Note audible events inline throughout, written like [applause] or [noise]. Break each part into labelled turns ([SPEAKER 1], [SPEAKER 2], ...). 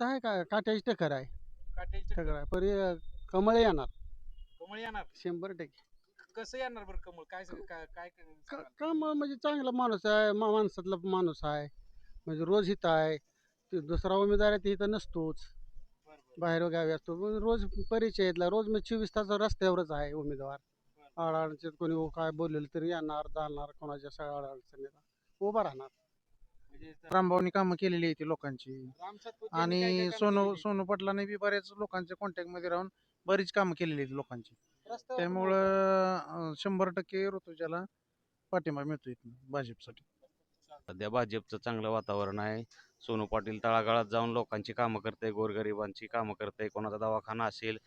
[SPEAKER 1] काय काय काट्याची टकर आहे.
[SPEAKER 2] काटेची
[SPEAKER 1] टकर आहे. परी कमळ येणार.
[SPEAKER 2] कमळ येणार?
[SPEAKER 1] शंभर टक्के.
[SPEAKER 2] कसं येणार बरं कमळ? काय काय काय
[SPEAKER 1] का-
[SPEAKER 2] सांगाल?
[SPEAKER 1] कमळ म्हणजे चांगला माणूस आहे मा- माणसातला माणूस आहे. म्हणजे रोज इथं आहे. ते दुसरा उमेदवार आहे ते इथं नसतोच.
[SPEAKER 2] बरं, बरं.
[SPEAKER 1] बाहेर गावी असतो. पण रोज परिचय येतला रोज मी चोवीस तास रस्त्यावरच आहे उमेदवार. अडचणीत कोणी उ- काय बोललेलं तरी येणार जाणार कोणाच्या सगळ्या अडचणीला उभा राहणार.
[SPEAKER 3] रामभाऊनी कामं केलेली आहे लोकांची. आणि सोनू? सोनू पाटलाने बी बऱ्याच लोकांच्या कॉन्टॅक्टमध्ये राहून बरीच कामं केलेली आहेत लोकांची. त्यामुळं शंभर टक्के ऋतुजाला पाठिंबा मिळतो इथून भाजपसाठी.
[SPEAKER 4] सध्या भाजपचं चांगलं वातावरण आहे. सोनू पाटील तळागाळात जाऊन लोकांची कामं करते गोरगरिबांची कामं करते कोणाचा दवाखाना असेल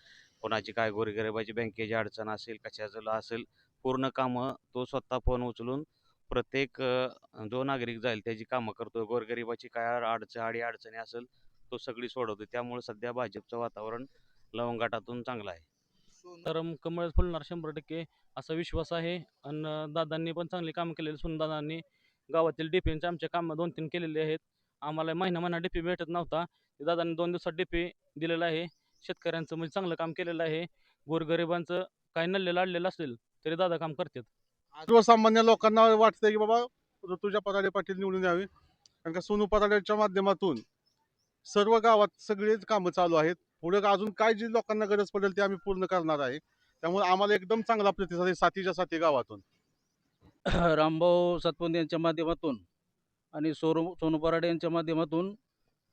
[SPEAKER 4] कोणाची काय गोरगरिबाची बँकेची अडचण असेल कशाचं असेल पूर्ण कामं तो स्वतः फोन उचलून प्रत्येक जो नागरिक जाईल त्याची कामं करतो गोरगरिबाची काय अडचण अडी अडचणी असेल तो सगळी सोडवतो त्यामुळे सध्या भाजपचं वातावरण लवंगाटातून चांगलं आहे.
[SPEAKER 5] तर कमळ फुलणार शंभर टक्के असा विश्वास आहे. आणि दादांनी पण चांगली कामं केलेली. सुनदादांनी गावातील डीपीचे आमचे कामं दोन तीन केलेले आहेत. आम्हाला महिना महिना डीपी भेटत नव्हता. ते दादांनी दोन दिवसात डीपी दिलेला आहे. शेतकऱ्यांचं म्हणजे चांगलं काम केलेलं आहे. गोरगरिबांचं काय नल्ले लाडलेलं असेल तरी दादा काम करतात.
[SPEAKER 6] सर्वसामान्य लोकांना वाटतंय की बाबा ऋतुजा पराडे पाटील निवडून यावे. कारण का सोनू पराडेच्या माध्यमातून सर्व गावात सगळेच कामं चालू आहेत. पुढे अजून काय जी लोकांना गरज पडेल ते आम्ही पूर्ण करणार आहे. त्यामुळे आम्हाला एकदम चांगला प्रतिसाद आहे साथीच्या साथी गावातून. [coughs]
[SPEAKER 7] रामभाऊ सातपुते यांच्या माध्यमातून आणि सोरू सोनू पराडे यांच्या माध्यमातून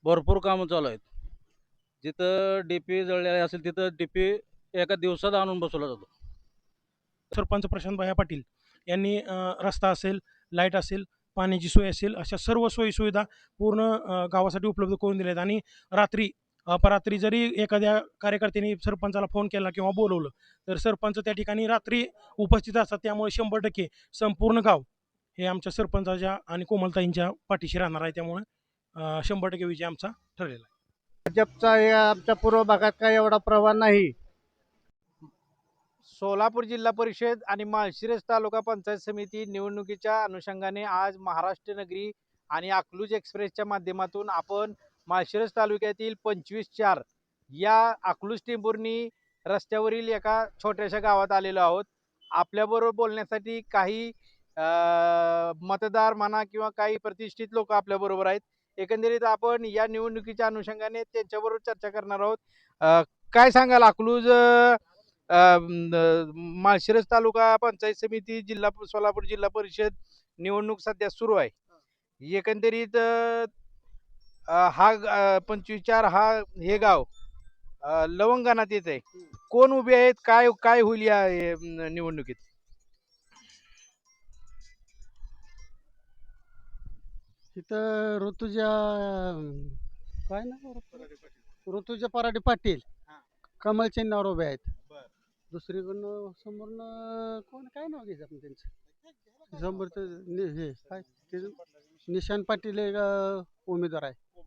[SPEAKER 7] भरपूर कामं चालू आहेत. जिथं डी पी जळलेले असेल तिथं डी पी एका दिवसात आणून बसवला जातो.
[SPEAKER 8] सरपंच प्रशांत भाया पाटील. यांनी रस्ता असेल लाइट असेल पाण्याची सोय असेल अशा सर्व सोयीसुविधा पूर्ण गावासाठी उपलब्ध करून दिल्या आहेत आणि रात्री अपरात्री जरी एखाद्या कार्यकर्त्यांनी सरपंचाला फोन केला किंवा बोलवलं तर सरपंच त्या ठिकाणी रात्री उपस्थित असतात. त्यामुळे शंभर टक्के संपूर्ण गाव हे आमच्या सरपंचाच्या आणि कोमलताईंच्या पाठीशी राहणार आहे. त्यामुळे शंभर टक्के विजय आमचा ठरलेला आहे.
[SPEAKER 1] भाजपचा या आमच्या पूर्व भागात काय एवढा प्रवाह नाही.
[SPEAKER 2] सोलापूर जिल्हा परिषद आणि माळशिरस तालुका पंचायत समिती निवडणुकीच्या अनुषंगाने आज महाराष्ट्र नगरी आणि अकलूज एक्सप्रेसच्या माध्यमातून आपण माळशिरस तालुक्यातील पंचवीस चार या अकलूज टेंभुर्णी रस्त्यावरील एका छोट्याशा गावात आलेलो आहोत. आपल्याबरोबर बोलण्यासाठी काही मतदार म्हणा किंवा काही प्रतिष्ठित लोक आपल्याबरोबर आहेत. एकंदरीत आपण या निवडणुकीच्या अनुषंगाने त्यांच्याबरोबर चर्चा करणार आहोत. काय सांगाल अकलूज माळशिरस तालुका पंचायत समिती जिल्हा सोलापूर जिल्हा परिषद निवडणूक सध्या सुरू आहे. एकंदरीत हा पंचवीस चार हा हे गाव लवंगणात येत आहे. कोण उभे आहेत? काय काय होईल या निवडणुकीत?
[SPEAKER 1] तिथं ऋतुजा काय ना ऋतुजा पराडे पाटील.
[SPEAKER 2] हा.
[SPEAKER 1] कमल चिन्हावर उभे आहेत. दुसरीकडनं समोरनं कोण काय नाव घ्यायचं आपण त्यांचं? समोर हे काय? ते निशान पाटील एक अं, उमेदवार आहे.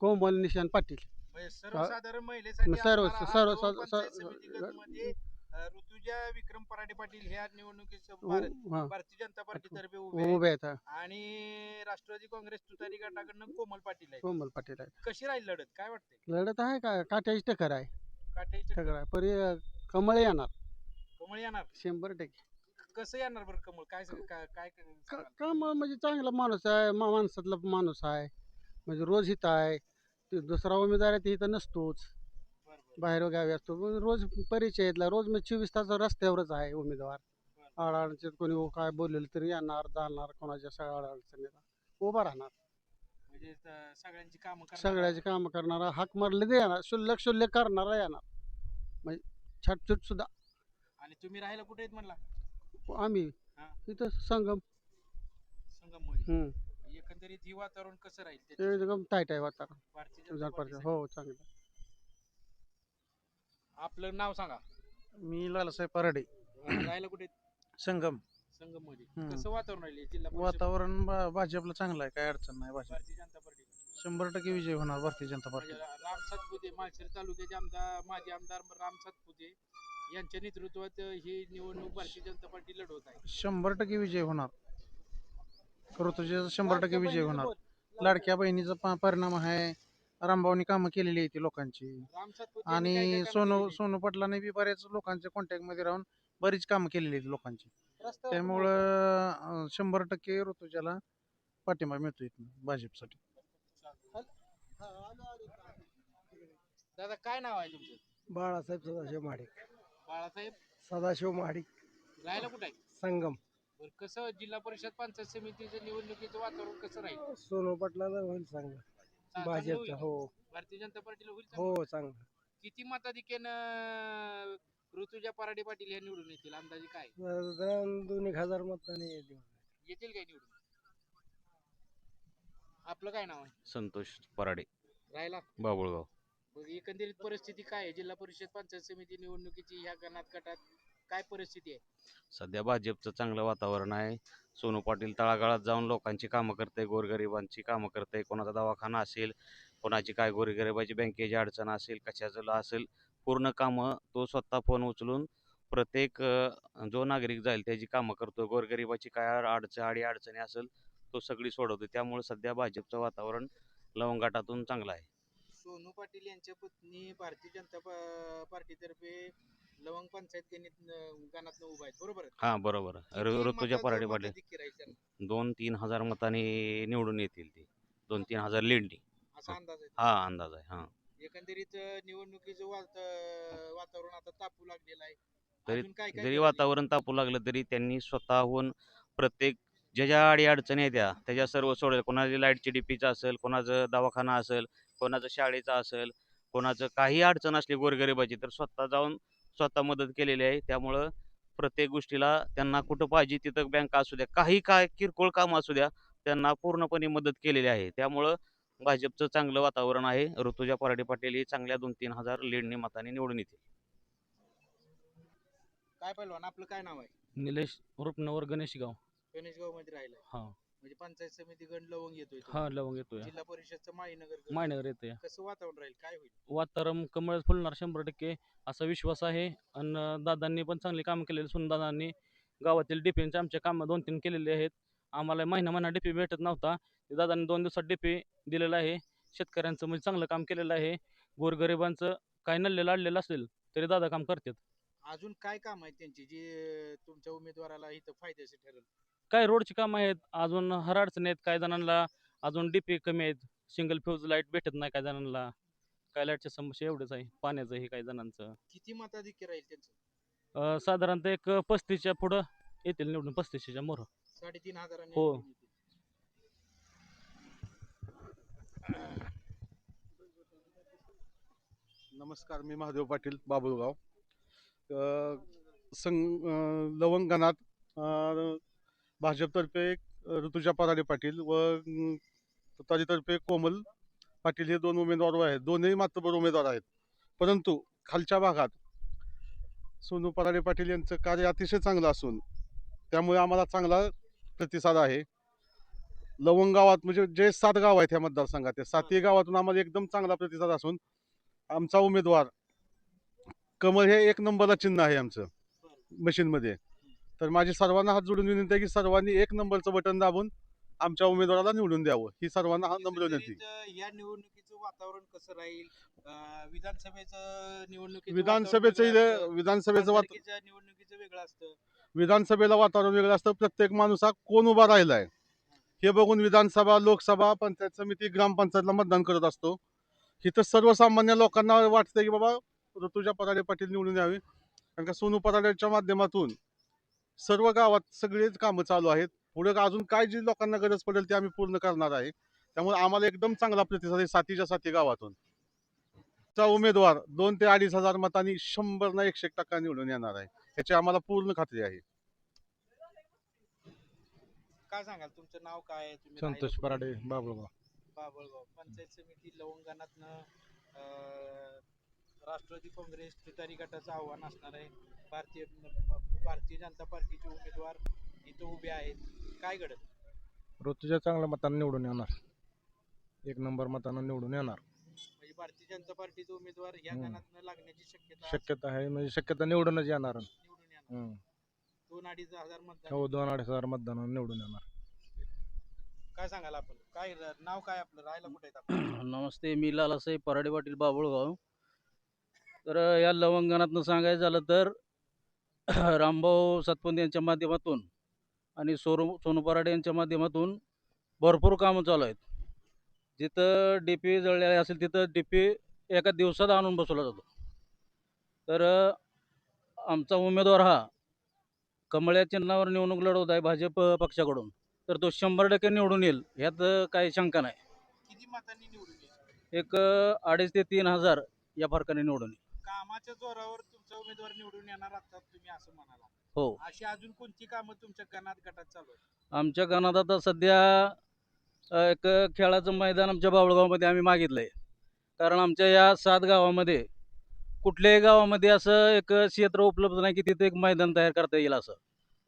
[SPEAKER 1] कोमल निशान पाटील.
[SPEAKER 2] म्हणजे सर्वसाधारण महिलेसाठी
[SPEAKER 1] सर्व-
[SPEAKER 2] असणारा हा
[SPEAKER 1] सर्व-
[SPEAKER 2] जो
[SPEAKER 1] सर्व-
[SPEAKER 2] पंचायत
[SPEAKER 1] सर्व-
[SPEAKER 2] समिती गटमध्ये, अं, ऋतुजा विक्रम पराडे पाटील ह्या निवडणुकीत
[SPEAKER 1] उ-
[SPEAKER 2] भारत-
[SPEAKER 1] हा,
[SPEAKER 2] भारतीय जनता पार्टीतर्फे उभे आहेत.
[SPEAKER 1] उभे आहेत हा.
[SPEAKER 2] आणि राष्ट्रवादी काँग्रेस तुतारी गटाकडनं कोमल पाटील आहे
[SPEAKER 1] कोमल पाटील आहेत.
[SPEAKER 2] कशी राहील लढत? काय वाटतंय?
[SPEAKER 1] लढत आहे का? काट्याची टकर आहे.
[SPEAKER 2] काटेची
[SPEAKER 1] टकर आहे. परी कमळ येणार.
[SPEAKER 2] कमळ येणार?
[SPEAKER 1] शंभर टक्के.
[SPEAKER 2] कसं येणार बरं कमळ? काय सांग- काय काय
[SPEAKER 1] का
[SPEAKER 2] सांगाल?
[SPEAKER 1] कमळ म्हणजे चांगला माणूस आहे मा- माणसातला माणूस आहे. म्हणजे रोज इथं आहे. ते दुसरा उमेदवार आहे ते इथं नसतोच.
[SPEAKER 2] बरं, बरं.
[SPEAKER 1] बाहेर गावी असतो. पण रोज परिचय येतला रोज मी चोवीस तास रस्त्यावरच आहे उमेदवार. अडचणीत कोणी उ- काय बोललेलं तरी येणार जाणार कोणाच्या सगळ्या अडचणीला उभा राहणार.
[SPEAKER 2] म्हणजे त- सगळ्यांची कामं करणारा-
[SPEAKER 1] सगळ्याची कामं करणारा हाक मारले ते येणार शुल्लक शुल्लक करणारा येणार. म्हणजे छटछूट सुद्धा.
[SPEAKER 2] आणि तुम्ही राहायला कुठे आहेत म्हणला?
[SPEAKER 1] आम्ही
[SPEAKER 2] हा.
[SPEAKER 1] इथं संगम.
[SPEAKER 2] संगम
[SPEAKER 1] हम्म.
[SPEAKER 2] एकंदरीत ही वातावरण कसं राहील
[SPEAKER 1] ते? एकदम टाईट आहे वातावरण.
[SPEAKER 2] भारतीय जनता.
[SPEAKER 1] हो चांगलं.
[SPEAKER 2] आपलं नाव सांगा.
[SPEAKER 3] मी लालासाहेब पराडे.
[SPEAKER 2] राहायला कुठे आहेत?
[SPEAKER 3] संगम.
[SPEAKER 2] संगममध्ये.
[SPEAKER 3] हम्म.
[SPEAKER 2] कसं वातावरण राहील जिल्हा परिषद,
[SPEAKER 3] वातावरण भाजपला चांगलं आहे काय अडचण नाही भाजप.
[SPEAKER 2] भारतीय जनता पार्टी
[SPEAKER 3] शंभर टक्के विजय होणार भारतीय जनता पार्टी.
[SPEAKER 2] राम सातपुते माळशिरस तालुक्याचे आमदार माजी आमदार राम सातपुते यांच्या नेतृत्वात ही निवडणूक भारतीय जनता पार्टी लढवत आहे.
[SPEAKER 3] शंभर टक्के विजय होणार. ऋतुजाचा शंभर टक्के विजय होणार. लाडक्या बहिणीचा पा- परिणाम आहे.
[SPEAKER 9] रामभाऊनी कामं केलेली आहेत ती लोकांची.
[SPEAKER 2] राम सातपुते यांनी काय काय
[SPEAKER 9] आणि
[SPEAKER 2] कामं
[SPEAKER 9] सोनू? सोनू पाटलाने बी बऱ्याच लोकांच्या कॉन्टॅक्टमध्ये राहून बरीच कामं केलेली आहेत लोकांची.
[SPEAKER 2] रस्त्यावर
[SPEAKER 9] त्यामुळं अं, शंभर टक्के ऋतुजाला पाठिंबा मिळतो इथून भाजपसाठी.
[SPEAKER 2] दादा काय नाव आहे तुमचं?
[SPEAKER 10] बाळासाहेब सदाशिव महाडिक
[SPEAKER 2] बाळासाहेब?
[SPEAKER 10] सदाशिव महाडिक
[SPEAKER 2] राहायला कुठे आहे?
[SPEAKER 10] संगम.
[SPEAKER 2] बरं कसं जिल्हा परिषद पंचायत समितीचं निवडणुकीचं वातावरण कसं राहील?
[SPEAKER 10] सोनू पाटलाला होईल चांगलं.
[SPEAKER 2] चा- चांगलं
[SPEAKER 10] भाजपचा? हो.
[SPEAKER 2] भारतीय जनता पार्टीला होईल चांगलं?
[SPEAKER 10] हो चांगलं.
[SPEAKER 2] किती मताधिक्यानं ऋतुजा पराडे पाटील हे निवडून येतील? अंदाजे काय?
[SPEAKER 10] साधारण दोन एक हजार मतांनी येतील
[SPEAKER 2] येतील काय निवडून? आपलं काय नाव आहे?
[SPEAKER 4] संतोष पराडे.
[SPEAKER 2] राहिला.
[SPEAKER 4] बाबुळगाव.
[SPEAKER 2] बघ एकंदरीत परिस्थिती काय आहे? जिल्हा परिषद पंचायत समिती निवडणुकीची ह्या गणात गटात काय परिस्थिती आहे?
[SPEAKER 4] सध्या भाजपचं चांगलं वातावरण आहे. सोनू पाटील तळागाळात जाऊन लोकांची कामं करते गोरगरिबांची कामं करते कोणाचा दवाखाना असेल कोणाची काय गोरगरिबाची बँकेची अडचण असेल कशाचं असेल पूर्ण कामं तो स्वतः फोन उचलून प्रत्येक अ, जो नागरिक जाईल त्याची कामं करतो गोरगरिबाची काय अडचण अडी अडचणी असेल तो सगळी सोडवतो त्यामुळे सध्या भाजपचं वातावरण लवंगाटातून चांगलं आहे.
[SPEAKER 2] सोनू पाटील यांच्या पत्नी भारतीय जनता पा- पार्टीतर्फे लवंग पंचायत गणित गणात उभा आहेत. बरोबर आहे?
[SPEAKER 4] हां बरोबर
[SPEAKER 2] किती
[SPEAKER 4] ऋ- ऋतुजा
[SPEAKER 2] मताचं
[SPEAKER 4] पराडे पाटील.
[SPEAKER 2] त्यांना?
[SPEAKER 4] दोन तीन हजार मतांनी निवडून येतील ते. दोन तीन हजार लीडनी
[SPEAKER 2] असा अंदाज आहे
[SPEAKER 4] हा अंदाज आहे हां.
[SPEAKER 2] एकंदरीत अं, निवडणुकीचं वात- वातावरण आता तापू लागलेलं आहे.
[SPEAKER 4] तरी
[SPEAKER 2] अजून काय काय
[SPEAKER 4] जरी
[SPEAKER 2] करायचं?
[SPEAKER 4] वातावरण तापू लागलं तरी त्यांनी स्वतःहून प्रत्येक ज्या ज्या अडी अडचणी आहेत त्या त्याच्या सर्व सोडवल्या कोणाची लाईटची डीपीचं असेल कोणाचं दवाखाना असेल कोणाचं शाळेचं असेल कोणाचं काही अडचण असली गोरगरिबाची तर स्वतः जाऊन स्वतः मदत केलेली आहे. त्यामुळं प्रत्येक गोष्टीला त्यांना कुठं पाहिजे तिथं बँका असू द्या काही काय किरकोळ काम असू द्या त्यांना पूर्णपणे मदत केलेली आहे. त्यामुळं भाजपचं चांगलं वातावरण आहे. ऋतुजा पराडे पाटील ही चांगल्या दोन तीन हजार लीडनी मताने निवडून येतील.
[SPEAKER 2] काय पहिलवान आपलं काय नाव आहे?
[SPEAKER 5] निलेश रुपनवर गणेशगाव
[SPEAKER 2] गणेशगावमध्ये राहिलं
[SPEAKER 5] हा.
[SPEAKER 2] म्हणजे पंचायत समिती गण लवंग येतोय तो.
[SPEAKER 5] हा लवंग येतोय.
[SPEAKER 2] जिल्हा परिषदचं माळीनगर गण.
[SPEAKER 5] मायनगर येतोय.
[SPEAKER 2] कसं वातावरण राहील? काय होईल?
[SPEAKER 5] वातावरण कमळ फुलणार शंभर टक्के असा विश्वास आहे. आणि दादांनी पण चांगली कामं केलेली. सुन दादांनी गावातील डिपींचे आमचे कामं दोन तीन केलेले आहेत. आम्हाला महिना महिना डीपी भेटत नव्हता. ते दादांनी दोन दिवसात डीपी दिलेला आहे. शेतकऱ्यांचं म्हणजे चांगलं काम केलेलं आहे. गोरगरिबांचं काय नल्ले लाडलेलं असेल तरी दादा काम करतात.
[SPEAKER 2] अजून काय काम आहेत त्यांची? जी अं, तुमच्या उमेदवाराला इथं फायद्याचे ठरेल?
[SPEAKER 5] काय रोडची कामं आहेत? अजून हर अडचणी आहेत काही जणांना? अजून डीपी कमी आहेत. सिंगल फ्यूज लाइट भेटत नाही काही जणांना? काय लाईटच्या समस्या एवढंच आहे. पाण्याचं हे काही जणांचं?
[SPEAKER 2] किती मताधिक्य राहील त्यांचं?
[SPEAKER 5] अं, साधारणतः एक पस्तीसच्या पुढं येतील निवडून पस्तीसच्या मोर.
[SPEAKER 2] साडेतीन हजारांनी
[SPEAKER 5] हो.
[SPEAKER 2] निवडून येतील.
[SPEAKER 3] नमस्कार मी महादेव पाटील बाबुळगाव अ, संग अ, लवंगणात अ, भाजपतर्फे ऋतुजा पराडे पाटील व तुतारीतर्फे कोमल पाटील हे दोन उमेदवार आहेत. दोन्ही मातबर उमेदवार आहेत. परंतु खालच्या भागात सोनू पराडे पाटील यांचं कार्य अतिशय चांगलं असून त्यामुळे आम्हाला चांगला प्रतिसाद आहे. लवंग गावात म्हणजे जे सात गाव आहेत ह्या मतदारसंघात त्या सातही गावातून आम्हाला एकदम चांगला प्रतिसाद असून आमचा उमेदवार कमळ हे एक नंबरला चिन्ह आहे आमचं मशीनमध्ये. तर माझी सर्वांना हात जोडून विनंती आहे की सर्वांनी एक नंबरचं बटन दाबून आमच्या उमेदवाराला निवडून द्यावं. ही सर्वांना हा नम्र विनंती
[SPEAKER 2] या निवडणुकीचं वातावरण कसं राहील? विधानसभेचं निवडणुकीचं
[SPEAKER 3] विधानसभेचं
[SPEAKER 2] वातावरण.
[SPEAKER 3] विधानसभेचं वात
[SPEAKER 2] खासदारकीच्या निवडणुकीचं वेगळं असतं.
[SPEAKER 3] विधानसभेला वातावरण वेगळं असतं. प्रत्येक माणूस हा कोण उभा राहिलाय? हे बघून विधानसभा लोकसभा पंचायत समिती ग्रामपंचायतला मतदान करत असतो. इथं सर्वसामान्य लोकांना वाटतं की बाबा ऋतुजा पराडे पाटील निवडून यावी. कारण का सोनू पराडेच्या माध्यमातून सर्व गावात सगळेच कामं चालू आहेत. पुढे अजून काय जी लोकांना गरज पडेल ते आम्ही पूर्ण करणार आहे. त्यामुळे आम्हाला एकदम चांगला प्रतिसाद आहे सातीच्या साती गावातून. चा उमेदवार दोन ते अडीच हजार मतांनी शंभर ना एकशे टक्का निवडून येणार आहे. याची आम्हाला पूर्ण खात्री आहे.
[SPEAKER 2] काय सांगाल? तुमचं नाव काय आहे? तुम्ही
[SPEAKER 11] संतोष पराडे बाबळगाव.
[SPEAKER 2] कुठे? बाभळगाव पंचायत समिती लवंगणातनं राष्ट्रवादी काँग्रेस तुतारी गटाचं आव्हान असणार आहे. भारतीय भारतीय जनता पार्टीचे उमेदवार इथं उभे आहेत. काय घडत?
[SPEAKER 11] ऋतुजा चांगल्या मतानं निवडून येणार. एक नंबर मतानं निवडून येणार.
[SPEAKER 2] म्हणजे भारतीय जनता पार्टीचे उमेदवार या. गणातनं लागण्याची शक्यता.
[SPEAKER 11] शक्यता आहे. म्हणजे शक्यता निवडूनच येणार.
[SPEAKER 2] निवडून येणार. दोन अडीच हजार मतदान
[SPEAKER 11] हो दोन अडीच हजार मतदानानं निवडून येणार.
[SPEAKER 2] काय सांगाल आपण? काय नाव काय आपलं? राहायला कुठे? [clears throat]
[SPEAKER 4] नमस्ते मी लालासाहेब पराडे पाटील बाबुळगाव. तर या लवंगणातनं सांगायचं झालं तर [clears throat] रामभाऊ सातपुते यांच्या माध्यमातून आणि सोरू सोनू पराडे यांच्या माध्यमातून भरपूर कामं चालू आहेत. जिथं डी पी जळलेले असेल तिथं डी पी एका दिवसात आणून बसवला जातो. तर आमचा उमेदवार हा कमळ या चिन्हावर निवडणूक लढवत आहे भाजप पक्षाकडून. तर तो शंभर टक्के निवडून येईल ह्यात काही शंका नाही.
[SPEAKER 2] किती मतांनी निवडून येईल?
[SPEAKER 4] एक अडीच ते तीन हजार या फरकाने निवडून येईल.
[SPEAKER 2] कामाच्या जोरावर तुमचा उमेदवार निवडून येणार आता तुम्ही असं म्हणाला?
[SPEAKER 4] हो.
[SPEAKER 2] अशी अजून कोणती कामं तुमच्या गणात गटात चालू आहेत?
[SPEAKER 4] आमच्या गणात आता सध्या अ, एक खेळाचं मैदान आमच्या बावळगावमध्ये आम्ही मागितलं आहे कारण आमच्या या सात गावामध्ये कुठल्याही गावामध्ये असं एक क्षेत्र उपलब्ध नाही की तिथे एक मैदान तयार करता येईल असं.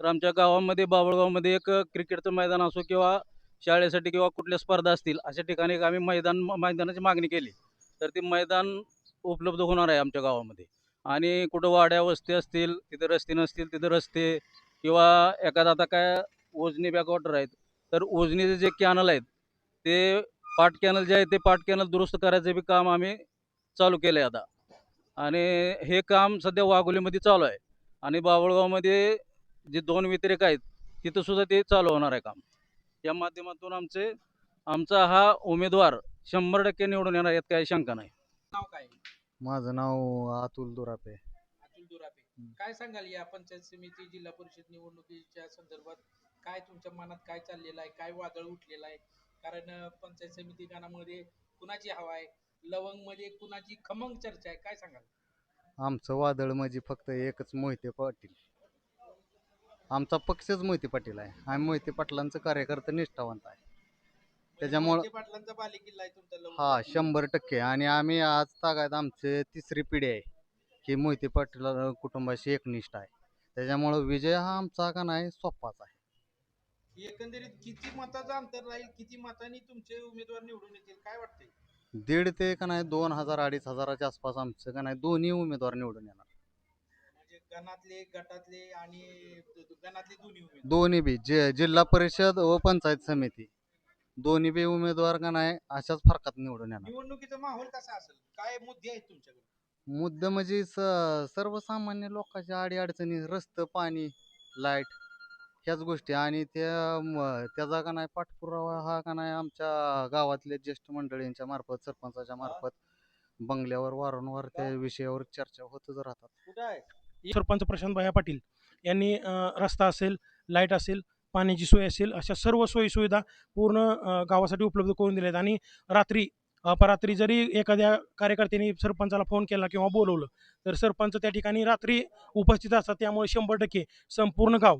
[SPEAKER 4] तर आमच्या गावामध्ये बावळगावमध्ये एक क्रिकेटचं मैदान असो किंवा शाळेसाठी किंवा कुठल्या स्पर्धा असतील अशा ठिकाणी एक आम्ही मैदान मैदानाची मागणी केली. तर ते मैदान उपलब्ध होणार आहे आमच्या गावामध्ये. आणि कुठं वाड्या वस्ती असतील तिथे रस्ते नसतील तिथे रस्ते किंवा एखादा आता काय ओजनी बॅकवॉटर आहेत तर उजनीचे जे कॅनल आहेत ते पाट कॅनल जे आहे ते पाट कॅनल दुरुस्त करायचं बी काम आम्ही चालू केलं आहे आता. आणि हे काम सध्या वाघोलीमध्ये चालू आहे. आणि बावळगावमध्ये जे दोन व्यतिरेक आहेत तिथंसुद्धा ते चालू होणार आहे काम. या माध्यमातून आमचे आमचा हा उमेदवार शंभर टक्के निवडून येणार यात काही शंका नाही.
[SPEAKER 2] नाव काय?
[SPEAKER 12] माझं नाव अतुल दुरापे.
[SPEAKER 2] अतुल दुरापे. काय सांगाल या पंचायत समिती जिल्हा परिषद निवडणुकीच्या संदर्भात? काय तुमच्या मनात काय चाललेलं आहे? काय वादळ उठलेलं आहे? कारण पंचायत समिती गणामध्ये कुणाची हवा आहे? लवंगमध्ये कुणाची खमंग चर्चा आहे? काय सांगाल?
[SPEAKER 12] आमचं वादळ म्हणजे फक्त एकच मोहिते पाटील. आमचा पक्षच मोहिते पाटील आहे. आम्ही मोहिते पाटलांचं कार्यकर्ता निष्ठावंत आहे. त्याच्यामुळं-
[SPEAKER 2] मोहिते पाटलांचा बालेकिल्ला आहे तुमचा लवंग
[SPEAKER 12] हा शंभर टक्के. आणि आम्ही आज तागायत आमचे तिसरी पिढी आहे. की मोहिते पाटील अं, कुटुंबाशी एकनिष्ठ आहे. त्याच्यामुळं विजय हा आमचा का नाही सोपाच आहे.
[SPEAKER 2] एकंदरीत किती मताचं अंतर राहील किती मतांनी तुमचे उमेदवार निवडून येतील काय वाटतंय?
[SPEAKER 12] दीड ते का नाही दोन हजार अडीच हजाराच्या आसपास आमचं का नाही दोन्ही उमेदवार निवडून येणार.
[SPEAKER 2] म्हणजे गणातले गटातले आणि गणातले दोन्ही उमेदवार.
[SPEAKER 12] दोन्ही बी जे जिल्हा परिषद व पंचायत समिती. दोन्ही बी उमेदवार का नाही अशाच फरकात निवडून येणार.
[SPEAKER 2] निवडणुकीचा माहोल कसा असेल? काय मुद्दे आहेत तुमच्याकडे?
[SPEAKER 12] मुद्दा म्हणजे स- सर्वसामान्य लोकांच्या अडीअडचणी रस्तं पाणी लाइट ह्याच गोष्टी. आणि त्या म- त्याचा का नाही पाठपुरावा हा का नाही आमच्या गावातल्या ज्येष्ठ मंडळींच्या मार्फत सरपंचाच्या मार्फत बंगल्यावर वारंवार त्या विषयावर चर्चा होतच राहतात.
[SPEAKER 2] कुठं आहे?
[SPEAKER 8] सरपंच प्रशांत भाया पाटील यांनी अ, रस्ता असेल लाइट असेल पाण्याची सोय असेल अशा सर्व सोयीसुविधा पूर्ण गावासाठी उपलब्ध करून दिल्या आहेत आणि रात्री अपरात्री जरी एखाद्या कार्यकर्त्यांनी सरपंचाला फोन केला किंवा बोलवलं तर सरपंच त्या ठिकाणी रात्री उपस्थित असतात. त्यामुळे शंभर टक्के संपूर्ण गाव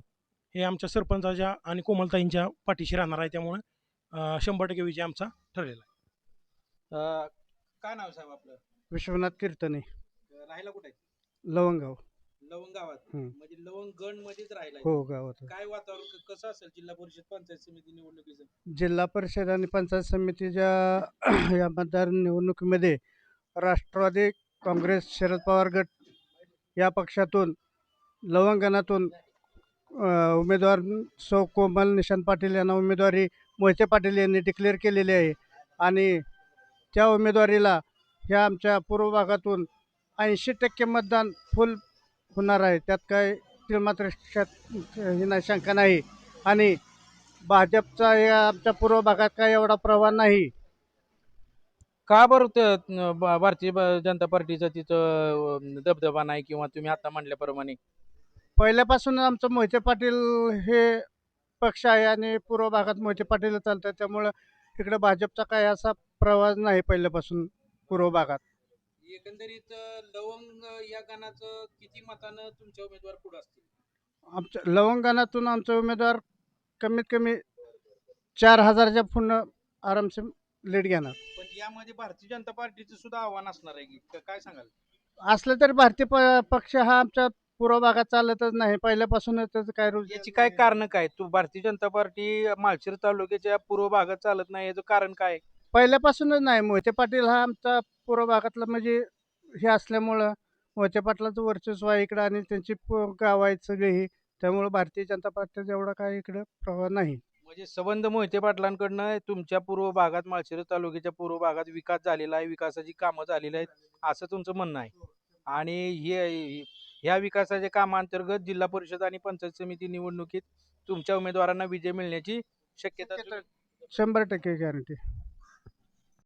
[SPEAKER 8] हे आमच्या सरपंचाच्या आणि कोमलताईंच्या पाठीशी राहणार आहे. त्यामुळे शंभर टक्के विजय आमचा ठरलेला आहे.
[SPEAKER 2] काय नाव साहेब आपलं?
[SPEAKER 13] विश्वनाथ कीर्तने.
[SPEAKER 2] राहायला कुठे
[SPEAKER 13] लवंगाव.
[SPEAKER 2] लवंग गावात.
[SPEAKER 13] हम्म.
[SPEAKER 2] म्हणजे लवंग गण मध्येच राहिला
[SPEAKER 13] हो गावात.
[SPEAKER 2] काय वातावरण क- कसं असेल जिल्हा परिषद पंचायत समिती निवडणुकीचं?
[SPEAKER 13] जिल्हा परिषद आणि पंचायत समितीच्या [clears throat] या मतदार निवडणुकीमध्ये राष्ट्रवादी काँग्रेस शरद पवार गट या पक्षातून लवंगणातून अ, उमेदवार सौ कोमल निशांत पाटील यांना उमेदवारी मोहिते पाटील यांनी डिक्लेअर केलेली आहे. आणि त्या उमेदवारीला ह्या आमच्या पूर्व भागातून ऐंशी टक्के मतदान फुल होणार आहे. त्यात काय मात्र ही नाही शंका नाही. आणि भाजपचा या आमच्या पूर्व भागात काय एवढा प्रवाह नाही.
[SPEAKER 2] का बरं ते ब- भारतीय ब- जनता पार्टीचा तिथं दबदबा नाही किंवा तुम्ही आता म्हणल्याप्रमाणे?
[SPEAKER 13] पहिल्यापासून आमचं मोहिते पाटील हे पक्ष आहे आणि पूर्व भागात मोहिते पाटील चालतात. त्यामुळं इकडे भाजपचा काय असा प्रवाह नाही पहिल्यापासून पूर्व भागात.
[SPEAKER 2] एकंदरीत लवंग या गणाचं किती मतानं तुमचे उमेदवार पुढे असतील?
[SPEAKER 13] आमच्या लवंगणातून आमचे उमेदवार कमीत कमी चार हजारच्या पुढं आरामसे लीड घेणार.
[SPEAKER 2] पण यामध्ये भारतीय जनता पार्टीचं सुद्धा आव्हान असणार आहे की क- काय सांगाल?
[SPEAKER 13] असलं तरी भारतीय प पक्ष हा आमच्या पूर्व भागात चालतच नाही. पहिल्यापासूनच त्याचं काय रुजू
[SPEAKER 2] याची काय कारण काय? तू भारतीय जनता पार्टी माळशिर तालुक्याच्या पूर्व भागात चालत नाही याचं कारण काय?
[SPEAKER 13] पहिल्यापासूनच नाही. मोहिते पाटील हा आमचा पूर्व भागातला म्हणजे हे असल्यामुळं मोहिते पाटलाचं वर्चस्व आहे इकडं आणि त्यांची गावं आहेत सगळी. ही त्यामुळं भारतीय जनता पक्षाचा एवढा काय इकडं प्रभाव नाही.
[SPEAKER 2] म्हणजे सबंध मोहिते पाटलांकडनं तुमच्या पूर्व भागात माळशिरस तालुक्याच्या पूर्व भागात विकास झालेला आहे. विकासाची कामं झालेली आहेत असं तुमचं म्हणणं आहे. आणि हे ह्या विकासाच्या कामांतर्गत जिल्हा परिषद आणि पंचायत समिती निवडणुकीत तुमच्या उमेदवारांना विजय मिळण्याची शक्यता
[SPEAKER 13] शंभर टक्के गॅरंटी.